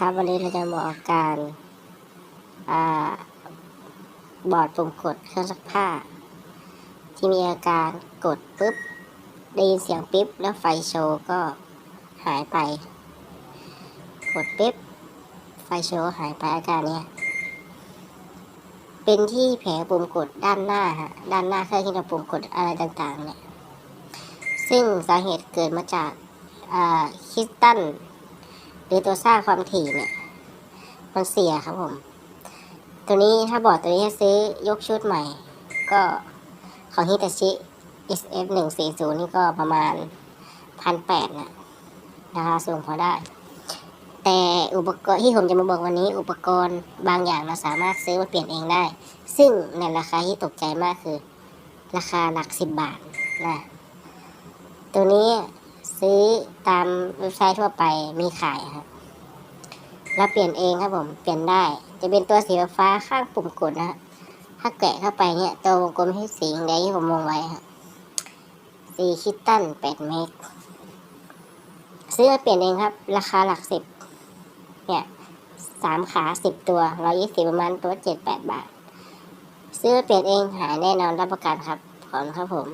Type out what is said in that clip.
ครับวันนี้เราจะมาออกการอบอร์ดปุ่มกดเครื่องซักผ้า ที่มีอาการกดปุ๊บ ได้ยินเสียงปิ๊บ แล้วไฟโชว์ก็หายไป กดปิ๊บ ไฟโชว์หายไปอาการเนี้ยเป็นที่แผงปุ่มกดด้านหน้าฮะด้านหน้าเครื่องที่เราปุ่มกดอะไรต่างๆเนี่ยซึ่งสาเหตุเกิดมาจากคริสตัล หรือตัวสร้างความถี่เนี่ย มันเสียครับผม ตัวนี้ถ้าบอร์ดตัวนี้จะซื้อยกชุดใหม่ ก็ของฮิตาชิ SF 1 4 0นี่ก็ประมาณพันแปดนะราคาสูงพอได้ แต่อุปกรณ์ที่ผมจะมาบอกวันนี้ อุปกรณ์บางอย่างเราสามารถซื้อมาเปลี่ยนเองได้ ซึ่งในราคาที่ตกใจมากคือ ราคาหลักสิบบาทนะตัวนี้ ซื้อตามเว็บไซต์ทั่วไปมีขายครับเราเปลี่ยนเองครับผม เปลี่ยนได้ จะเป็นตัวสีฟ้าข้างปุ่มกดนะฮะถ้าแกะเข้าไปเนี่ย ตัววงกลมที่สีแดงที่ผมวงไว้ครับสีคิตตันแปดเมกซื้อมาเปลี่ยนเองครับ ราคาหลักสิบเนี่ยสามขาสิบตัวร้อยี่สิบประมาณตัวเจ็ดแปดบาท ซื้อมาเปลี่ยนเองหายแน่นอนรับประกันครับ ขอบคุณครับผม